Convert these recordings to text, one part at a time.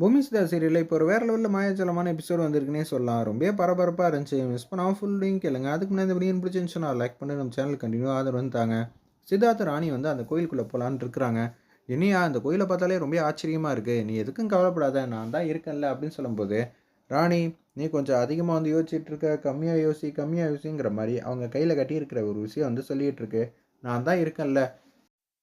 பூமி சிதா சீரியலில் இப்போ ஒரு வேறு லெவலில் மாயாச்சலமான எபிசோட் வந்திருக்குன்னே சொல்லலாம் ரொம்ப பரபரப்பாக இருந்துச்சு. மிஸ் பண்ணாமல் ஃபுல் லிங்க் கேளுங்க. அதுக்கு முன்னாடி இந்த வீடியோ பிடிச்சிருந்துச்சு லைக் பண்ணி நம்ம சேனல் கண்டினியூ ஆதரவு வந்துட்டாங்க சித்தார்த்த ராணி வந்து அந்த கோயிலுக்குள்ளே போகலான்னு இருக்கிறாங்க. இனியா அந்த கோயிலை பார்த்தாலே ரொம்ப ஆச்சரியமாக இருக்குது நீ எதுக்கும் கவலைப்படாத நான் தான் இருக்கேன்ல அப்படின்னு சொல்லும்போது ராணி நீ கொஞ்சம் அதிகமாக வந்து யோசிச்சுட்டு இருக்க கம்மியாக யோசி கம்மியாக யோசிங்கிற மாதிரி அவங்க கையில் கட்டியிருக்கிற ஒரு விஷயம் வந்து சொல்லிகிட்டு இருக்கு. நான் தான் இருக்கேன்ல.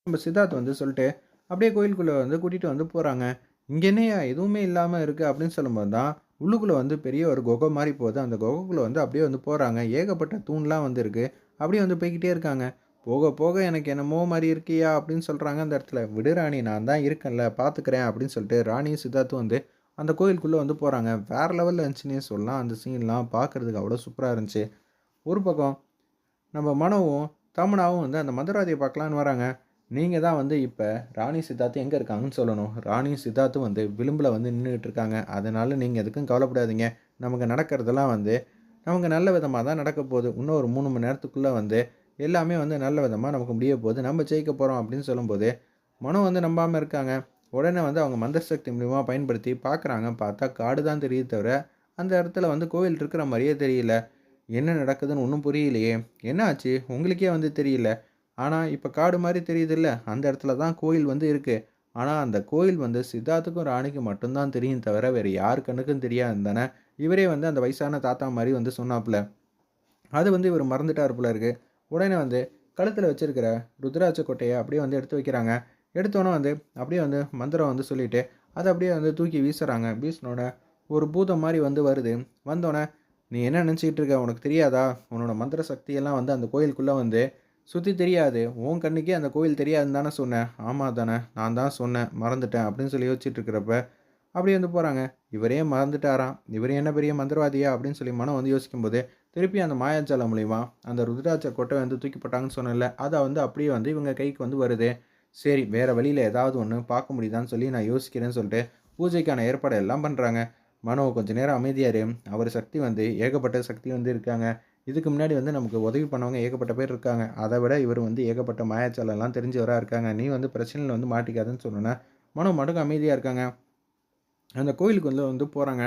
நம்ம சித்தார்த் வந்து சொல்லிட்டு அப்படியே கோயிலுக்குள்ளே வந்து கூட்டிகிட்டு வந்து போகிறாங்க இங்கே என்னையா எதுவுமே இல்லாமல் இருக்குது அப்படின்னு சொல்லும்போது தான் உள்ளுக்குள்ளே வந்து பெரிய ஒரு குகை மாதிரி போகுது. அந்த குகைக்குள்ளே வந்து அப்படியே வந்து போகிறாங்க ஏகப்பட்ட தூண்லாம் வந்து இருக்குது அப்படியே வந்து போய்கிட்டே இருக்காங்க. போக போக எனக்கு என்னமோ மாதிரி இருக்கியா அப்படின்னு சொல்கிறாங்க அந்த இடத்துல விடு ராணி நான் தான் இருக்கேன்ல பார்த்துக்கிறேன் அப்படின்னு சொல்லிட்டு ராணியும் சித்தார்த்தும் வந்து அந்த கோயிலுக்குள்ளே வந்து போகிறாங்க வேறு லெவலில் இருந்துச்சுன்னே சொல்லலாம். அந்த சீன்லாம் பார்க்குறதுக்கு அவ்வளோ சூப்பராக இருந்துச்சு. ஒரு பக்கம் நம்ம மனவும் தமனாவும் வந்து அந்த மதுராதியை பார்க்கலான்னு வராங்க. நீங்கள் தான் வந்து இப்போ ராணி சித்தார்த்து எங்கே இருக்காங்கன்னு சொல்லணும். ராணி சித்தார்த்தும் வந்து விளிம்பில் வந்து நின்றுட்டு இருக்காங்க. அதனால் நீங்கள் எதுக்கும் கவலைப்படாதீங்க. நமக்கு நடக்கிறதெல்லாம் வந்து நமக்கு நல்ல விதமாக தான் நடக்க போகுது. இன்னும் ஒரு மூணு மணி நேரத்துக்குள்ளே வந்து எல்லாமே வந்து நல்ல விதமாக நமக்கு முடிய போகுது. நம்ம ஜெயிக்க போகிறோம் அப்படின்னு சொல்லும்போது மனம் வந்து நம்பாமல் இருக்காங்க. உடனே வந்து அவங்க மந்திரசக்தி மூலிமா பயன்படுத்தி பார்க்குறாங்க பார்த்தா காடு தான் தெரியுது தவிர அந்த இடத்துல வந்து கோவில் இருக்கிற மாதிரியே தெரியல. என்ன நடக்குதுன்னு ஒன்றும் புரியலையே. என்ன ஆச்சு உங்களுக்கே வந்து தெரியல. ஆனால் இப்போ காடு மாதிரி தெரியுதுல்ல அந்த இடத்துல தான் கோயில் வந்து இருக்குது ஆனால் அந்த கோயில் வந்து சித்தார்த்துக்கும் ராணிக்கும் மட்டும்தான் தெரியும் தவிர வேறு யார் கண்ணுக்கும் தெரியாது தானே? இவரே வந்து அந்த வயசான தாத்தா மாதிரி வந்து சொன்னாப்புல. அது வந்து இவர் மறந்துட்டார் போல இருக்குது உடனே வந்து கழுத்தில் வச்சிருக்கிற ருத்ராட்ச கொட்டையை அப்படியே வந்து எடுத்து வைக்கிறாங்க. எடுத்தோன்னே வந்து அப்படியே வந்து மந்திரம் வந்து சொல்லிவிட்டு அதை அப்படியே வந்து தூக்கி வீசுகிறாங்க வீசினோட ஒரு பூதம் மாதிரி வந்து வருது. வந்தோடனே நீ என்ன நினச்சிக்கிட்டு இருக்க? உனக்கு தெரியாதா? உன்னோட மந்திர சக்தியெல்லாம் வந்து அந்த கோயிலுக்குள்ளே வந்து சுற்றி தெரியாது. உன் கண்ணுக்கே அந்த கோயில் தெரியாதுன்னு தானே சொன்னேன். ஆமாம் தானே நான் தான் சொன்னேன். மறந்துட்டேன் அப்படின்னு சொல்லி யோசிச்சுட்டு இருக்கிறப்ப அப்படி வந்து போகிறாங்க இவரே மறந்துட்டாராம். இவர் என்ன பெரிய மந்திரவாதியா அப்படின்னு சொல்லி மனம் வந்து யோசிக்கும்போது திருப்பி அந்த மாயாஜாலம் மூலிமா அந்த ருத்ராட்ச கொட்டை வந்து தூக்கி போட்டாங்கன்னு சொன்னல அதை வந்து அப்படியே வந்து இவங்க கைக்கு வந்து வருது. சரி வேறு வழியில் ஏதாவது ஒன்று பார்க்க முடியுதான்னு சொல்லி நான் யோசிக்கிறேன்னு சொல்லிட்டு பூஜைக்கான ஏற்பாடு எல்லாம் பண்ணுறாங்க மனோ கொஞ்சம் நேரம் அமைதியார் அவர் சக்தி வந்து ஏகப்பட்ட சக்தி வந்து இருக்காங்க. இதுக்கு முன்னாடி வந்து நமக்கு உதவி பண்ணவங்க ஏகப்பட்ட பேர் இருக்காங்க. அதை விட இவர் வந்து ஏகப்பட்ட மாயாச்சாலெல்லாம் தெரிஞ்சவராக இருக்காங்க. நீ வந்து பிரச்சனையில் வந்து மாட்டிக்காதுன்னு சொன்னோன்னா மனம் மடங்கு அமைதியாக இருக்காங்க. அந்த கோயிலுக்கு வந்து வந்து போகிறாங்க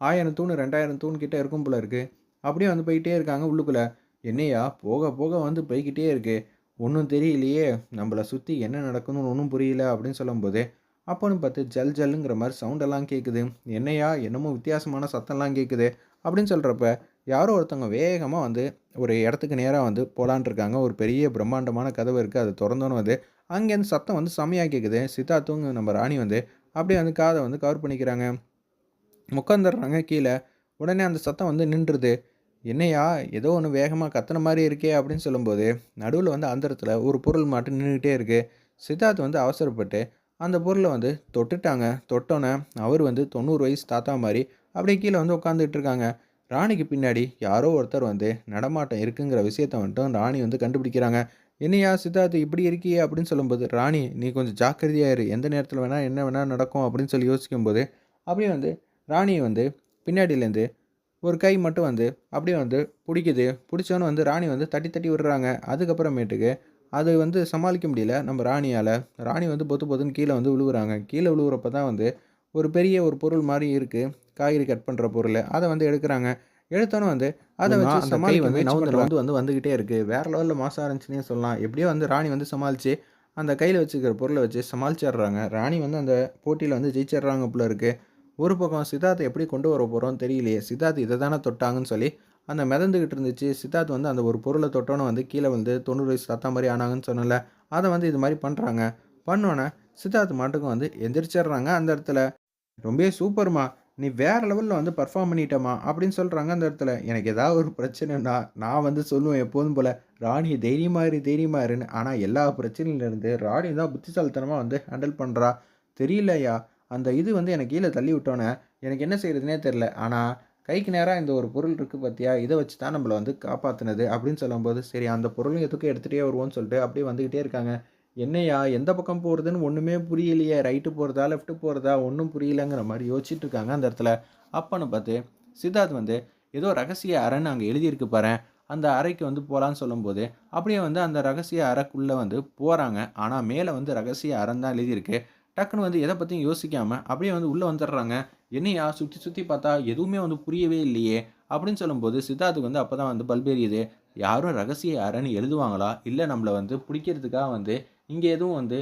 ஆயிரம் தூண் ரெண்டாயிரம் தூண் கிட்டே இருக்கும் போல இருக்குது அப்படியே வந்து போயிட்டே இருக்காங்க உள்ளுக்குள்ளே. என்னையா போக போக வந்து போய்கிட்டே இருக்குது ஒன்றும் தெரியலையே. நம்மளை சுற்றி என்ன நடக்கணும்னு ஒன்றும் புரியல அப்படின்னு சொல்லும்போது அப்போன்னு பார்த்து ஜல் ஜல்லுங்கிற மாதிரி சவுண்டெல்லாம் கேட்குது என்னையா என்னமோ வித்தியாசமான சத்தம்லாம் கேட்குது அப்படின்னு சொல்கிறப்ப யாரோ ஒருத்தவங்க வேகமாக வந்து ஒரு இடத்துக்கு நேராக வந்து போலான் இருக்காங்க ஒரு பெரிய பிரம்மாண்டமான கதவு இருக்குது அது திறந்தோன்னு வந்து அங்கேருந்து சத்தம் வந்து செம்மையாக கேட்குது சித்தார்த்துங்க நம்ம ராணி வந்து அப்படியே வந்து காதை வந்து கவர் பண்ணிக்கிறாங்க. உட்காந்துடுறாங்க கீழே. உடனே அந்த சத்தம் வந்து நின்றுது. என்னையா ஏதோ ஒன்று வேகமாக கத்துன மாதிரி இருக்கே அப்படின்னு சொல்லும்போது நடுவில் வந்து அந்த இடத்துல ஒரு பொருள் மாட்டு நின்றுக்கிட்டே இருக்குது சித்தார்த் வந்து அவசரப்பட்டு அந்த பொருளை வந்து தொட்டுட்டாங்க. தொட்டோன்னே அவர் வந்து தொண்ணூறு வயசு தாத்தா மாதிரி அப்படியே கீழே வந்து உட்காந்துட்டு இருக்காங்க. ராணிக்கு பின்னாடி யாரோ ஒருத்தர் வந்து நடமாட்டம் இருக்குங்கிற விஷயத்த மட்டும் ராணி வந்து கண்டுபிடிக்கிறாங்க. என்னையா சித்தார்த்து இப்படி இருக்கியே அப்படின்னு சொல்லும்போது ராணி நீ கொஞ்சம் ஜாக்கிரதையாக இரு. எந்த நேரத்தில் வேணால் என்ன வேணால் நடக்கும் அப்படின்னு சொல்லி யோசிக்கும்போது அப்படியே வந்து ராணியை வந்து பின்னாடியிலேருந்து ஒரு கை மட்டும் வந்து அப்படியே வந்து பிடிக்குது. பிடிச்சோன்னு வந்து ராணி வந்து தட்டி தட்டி விடுறாங்க. அதுக்கப்புறமேட்டுக்கு அது வந்து சமாளிக்க முடியல. நம்ம ராணியால் ராணி வந்து பொத்து பொத்துன்னு கீழே வந்து விழுவுறாங்க. கீழே விழுவுறப்ப தான் வந்து ஒரு பெரிய ஒரு பொருள் மாதிரி இருக்குது காய்கறி கட் பண்ணுற பொருள் அதை வந்து எடுக்கிறாங்க. எடுத்தோன்னே வந்து அதை வச்சு கை வந்து நவுந்து வந்து வந்து வந்துக்கிட்டே இருக்குது வேறு லெவலில் மாசம் இருந்துச்சுன்னே சொல்லலாம். எப்படியோ வந்து ராணி வந்து சமாளித்து அந்த கையில் வச்சுக்கிற பொருளை வச்சு சமாளிச்சிடுறாங்க. ராணி வந்து அந்த போட்டியில் வந்து ஜெயிச்சிடுறாங்க போல இருக்குது ஒரு பக்கம் சித்தார்த்தை எப்படி கொண்டு வர போகிறோம் தெரியலையே. சித்தார்த் இதை தானே தொட்டாங்கன்னு சொல்லி அந்த மிதந்துக்கிட்டு இருந்துச்சு. சித்தார்த் வந்து அந்த ஒரு பொருளை தொட்டோன்னு வந்து கீழே வந்து தொண்ணூறு வயசு தத்தா மாதிரி ஆனாங்கன்னு சொன்னல அதை வந்து இது மாதிரி பண்ணுறாங்க பண்ணோன்னே சித்தார்த் மாட்டுக்கும் வந்து எந்திரிச்சிடுறாங்க அந்த இடத்துல. ரொம்பவே சூப்பர்மா. நீ வேறு லெவலில் வந்து பர்ஃபார்ம் பண்ணிட்டமா அப்படின்னு சொல்கிறாங்க அந்த இடத்துல. எனக்கு ஏதாவது ஒரு பிரச்சனைனா நான் வந்து சொல்லுவேன் எப்போதும் போல் ராணி தைரியமாக இருன்னு. ஆனால் எல்லா பிரச்சனையிலேருந்து ராணி தான் புத்திசாலித்தனமாக வந்து ஹேண்டில் பண்ணுறா தெரியலையா அந்த இது வந்து எனக்கு கீழே தள்ளி விட்டோன்னே எனக்கு என்ன செய்கிறதுனே தெரில ஆனால் கைக்கு நேராக இந்த ஒரு பொருள் இருக்குது பார்த்தியா இதை வச்சு தான் நம்மளை வந்து காப்பாற்றினது அப்படின்னு சொல்லும்போது சரி அந்த பொருளும் எதுக்கும் எடுத்துகிட்டே வருவோம்னு சொல்லிட்டு அப்படியே வந்துக்கிட்டே இருக்காங்க. என்னையா எந்த பக்கம் போகிறதுன்னு ஒன்றுமே புரியலையே ரைட்டு போகிறதா லெஃப்ட்டு போகிறதா ஒன்றும் புரியலங்கிற மாதிரி யோசிச்சுட்டு இருக்காங்க அந்த இடத்துல. அப்பன்னு பார்த்து சித்தார்த் வந்து ஏதோ ரகசிய அறைன்னு அங்கே எழுதியிருக்கு பாரு அந்த அறைக்கு வந்து போகலான்னு சொல்லும்போது அப்படியே வந்து அந்த ரகசிய அறைக்குள்ளே வந்து போகிறாங்க ஆனால் மேலே வந்து ரகசிய அறன் தான் எழுதியிருக்கு. டக்குன்னு வந்து எதை பற்றியும் யோசிக்காமல் அப்படியே வந்து உள்ளே வந்துடுறாங்க. என்னையா சுற்றி சுற்றி பார்த்தா எதுவுமே வந்து புரியவே இல்லையே அப்படின்னு சொல்லும்போது சித்தார்த்துக்கு வந்து அப்போ தான் வந்து பல்பெரியுது யாரும் ரகசிய அறைன்னு எழுதுவாங்களா? இல்லை நம்மளை வந்து பிடிக்கிறதுக்காக வந்து இங்கே எதுவும் வந்து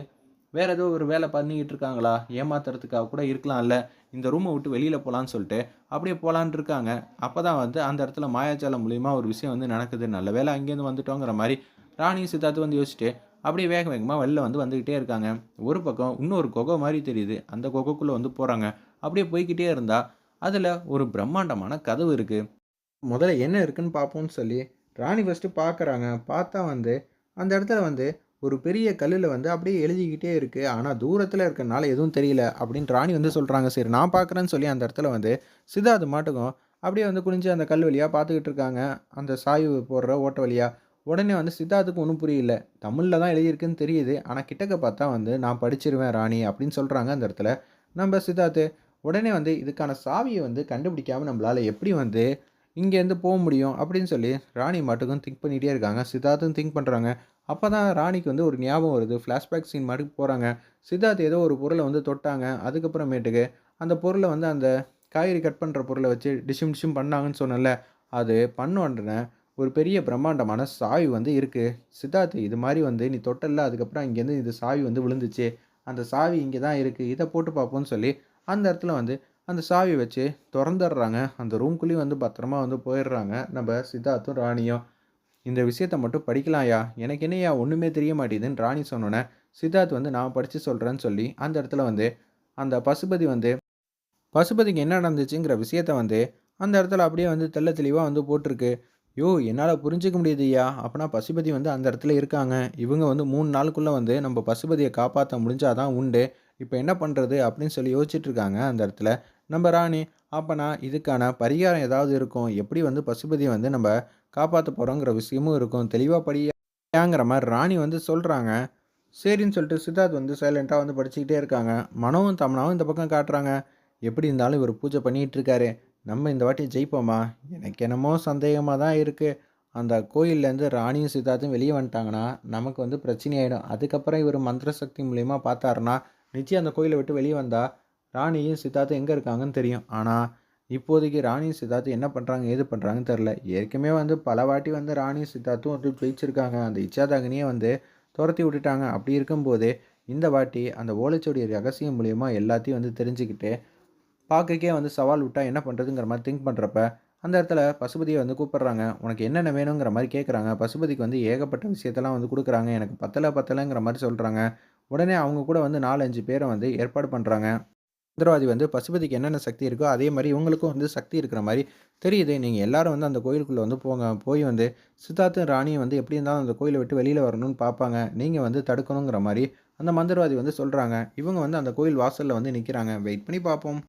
வேறு ஏதோ ஒரு வேலை பண்ணிக்கிட்டு இருக்காங்களா? ஏமாத்துறதுக்காக கூட இருக்கலாம்ல. இந்த ரூமை விட்டு வெளியில் போகலான்னு சொல்லிட்டு அப்படியே போகலான் இருக்காங்க. அப்போ தான் வந்து அந்த இடத்துல மாயாஜாலம் மூலிமா ஒரு விஷயம் வந்து நடக்குது. நல்ல வேலை அங்கேருந்து வந்துட்டோங்கிற மாதிரி ராணியும் சித்தார்த்து வந்து யோசிச்சுட்டு அப்படியே வேக வேகமாக வெளில வந்து வந்துக்கிட்டே இருக்காங்க. ஒரு பக்கம் இன்னொரு குகை மாதிரி தெரியுது. அந்த குகைக்குள்ளே வந்து போகிறாங்க அப்படியே போய்கிட்டே இருந்தால் அதில் ஒரு பிரம்மாண்டமான கதவு இருக்குது முதல்ல என்ன இருக்குன்னு பார்ப்போம்னு சொல்லி ராணி ஃபஸ்ட்டு பார்க்குறாங்க. பார்த்தா வந்து அந்த இடத்துல வந்து ஒரு பெரிய கல்லில் வந்து அப்படியே எழுதிக்கிட்டே இருக்குது ஆனால் தூரத்தில் இருக்கறனால எதுவும் தெரியல அப்படின்னு ராணி வந்து சொல்கிறாங்க சரி நான் பார்க்குறேன்னு சொல்லி அந்த இடத்துல வந்து சித்தார்த்து மாட்டுக்கும் அப்படியே வந்து குனிஞ்சு அந்த கல் வழியாக பார்த்துக்கிட்டு இருக்காங்க. அந்த சாய்வு போடுற ஓட்ட வழியாக உடனே வந்து சித்தார்த்துக்கு ஒன்றும் புரியல. தமிழில் தான் எழுதியிருக்குன்னு தெரியுது. ஆனால் கிட்டக்க பார்த்தா வந்து நான் படிச்சிருவேன் ராணி அப்படின்னு சொல்கிறாங்க அந்த இடத்துல. நம்ம சித்தார்த்து உடனே வந்து இதுக்கான சாவியை வந்து கண்டுபிடிக்காமல் நம்மளால் எப்படி வந்து இங்கேருந்து போக முடியும் அப்படின்னு சொல்லி ராணி மாட்டுக்கும் திங்க் பண்ணிகிட்டே இருக்காங்க. சித்தார்த்தும் திங்க் பண்ணுறாங்க அப்போ தான் ராணிக்கு வந்து ஒரு ஞாபகம் வருது. ஃப்ளாஷ்பேக் சீன் மாதிரி போகிறாங்க சித்தார்த் ஏதோ ஒரு பொருளை வந்து தொட்டாங்க. அதுக்கப்புறமேட்டுக்கு அந்த பொருளை வந்து அந்த காய்கறி கட் பண்ணுற பொருளை வச்சு டிஷும் டிஷும் பண்ணாங்கன்னு சொன்னல அது பண்ண ஒரு பெரிய பிரம்மாண்டமான சாவி வந்து இருக்குது சித்தார்த் இது மாதிரி வந்து நீ தொட்டல அதுக்கப்புறம் இங்கேருந்து இது சாவி வந்து விழுந்துச்சு. அந்த சாவி இங்கே தான் இருக்குது இதை போட்டு பார்ப்போம்னு சொல்லி அந்த இடத்துல வந்து அந்த சாவி வச்சு திறந்துடுறாங்க. அந்த ரூம்குள்ளேயும் வந்து பத்திரமா வந்து போயிடுறாங்க. நம்ம சித்தார்த்தும் ராணியும். இந்த விஷயத்த மட்டும் படிக்கலாம்யா? எனக்கு என்னையா ஒன்றுமே தெரிய மாட்டேதுன்னு ராணி சொன்னோன்னே சித்தார்த் வந்து நான் படித்து சொல்கிறேன்னு சொல்லி அந்த இடத்துல வந்து அந்த பசுபதி வந்து பசுபதிக்கு என்ன நடந்துச்சுங்கிற விஷயத்த வந்து அந்த இடத்துல அப்படியே வந்து தெள்ள தெளிவாக வந்து போட்டிருக்கு. யோ என்னால் புரிஞ்சிக்க முடியுதுய்யா? அப்போனா பசுபதி வந்து அந்த இடத்துல இருக்காங்க. இவங்க வந்து மூணு நாளுக்குள்ளே வந்து நம்ம பசுபதியை காப்பாற்ற முடிஞ்சாதான் உண்டு. இப்போ என்ன பண்ணுறது அப்படின்னு சொல்லி யோசிச்சுட்டு இருக்காங்க அந்த இடத்துல. நம்ம ராணி அப்போனா இதுக்கான பரிகாரம் ஏதாவது இருக்கும்? எப்படி வந்து பசுபதியை வந்து நம்ம காப்பாற்ற போகிறோங்கிற விஷயமும் இருக்கும். தெளிவாக படியாங்கிற மாதிரி ராணி வந்து சொல்கிறாங்க சரின்னு சொல்லிட்டு சித்தார்த் வந்து சைலண்ட்டாக வந்து படிச்சுக்கிட்டே இருக்காங்க. மனவும் தமனாவும் இந்த பக்கம் காட்டுறாங்க. எப்படி இருந்தாலும் இவர் பூஜை பண்ணிகிட்டு இருக்காரு. நம்ம இந்த வாட்டி ஜெயிப்போமா? எனக்கு என்னமோ சந்தேகமாக தான் இருக்குது அந்த கோயில்லேருந்து ராணியும் சித்தார்த்தும் வெளியே வந்துட்டாங்கன்னா நமக்கு வந்து பிரச்சனை ஆகிடும் அதுக்கப்புறம் இவர் மந்திர சக்தி மூலியமாக பார்த்தாருன்னா நிச்சயம் அந்த கோயிலை விட்டு வெளியே வந்தால் ராணியும் சித்தார்த்தும் எங்கே இருக்காங்கன்னு தெரியும். ஆனால் இப்போதைக்கு ராணியும் சித்தார்த்தும் என்ன பண்ணுறாங்க ஏது பண்ணுறாங்கன்னு தெரில ஏற்கனவே வந்து பல வாட்டி வந்து ராணியும் சித்தார்த்தும் வந்து ஜெயிச்சிருக்காங்க. அந்த இச்சாதாகினியே வந்து துரத்தி விட்டுட்டாங்க. அப்படி இருக்கும்போது இந்த வாட்டி அந்த ஓலைச்சோடைய ரகசியம் மூலயமா எல்லாத்தையும் வந்து தெரிஞ்சுக்கிட்டு பார்க்கக்கே வந்து சவால் விட்டால் என்ன பண்ணுறதுங்கிற மாதிரி திங்க் பண்ணுறப்ப அந்த இடத்துல பசுபதியை வந்து கூப்பிட்றாங்க. உனக்கு என்னென்ன வேணுங்கிற மாதிரி கேட்குறாங்க பசுபதிக்கு வந்து ஏகப்பட்ட விஷயத்தெல்லாம் வந்து கொடுக்குறாங்க. எனக்கு பத்தலை பத்தலைங்கிற மாதிரி சொல்கிறாங்க உடனே அவங்க கூட வந்து நாலஞ்சு பேரை வந்து ஏற்பாடு பண்ணுறாங்க மந்திரவாதி வந்து பசுபதிக்கு என்னென்ன சக்தி இருக்கோ அதே மாதிரி இவங்களுக்கும் வந்து சக்தி இருக்கிற மாதிரி தெரியுது. நீங்கள் எல்லாரும் வந்து அந்த கோயிலுக்குள்ளே வந்து போங்க. போய் வந்து சித்தார்த்தும் ராணியும் வந்து எப்படி இருந்தாலும் அந்த கோயிலை விட்டு வெளியில் வரணும்னு பார்ப்பாங்க. நீங்கள் வந்து தடுக்கணுங்கிற மாதிரி அந்த மந்திரவாதி வந்து சொல்கிறாங்க இவங்க வந்து அந்த கோயில் வாசலில் வந்து நிற்கிறாங்க வெயிட் பண்ணி பார்ப்போம்.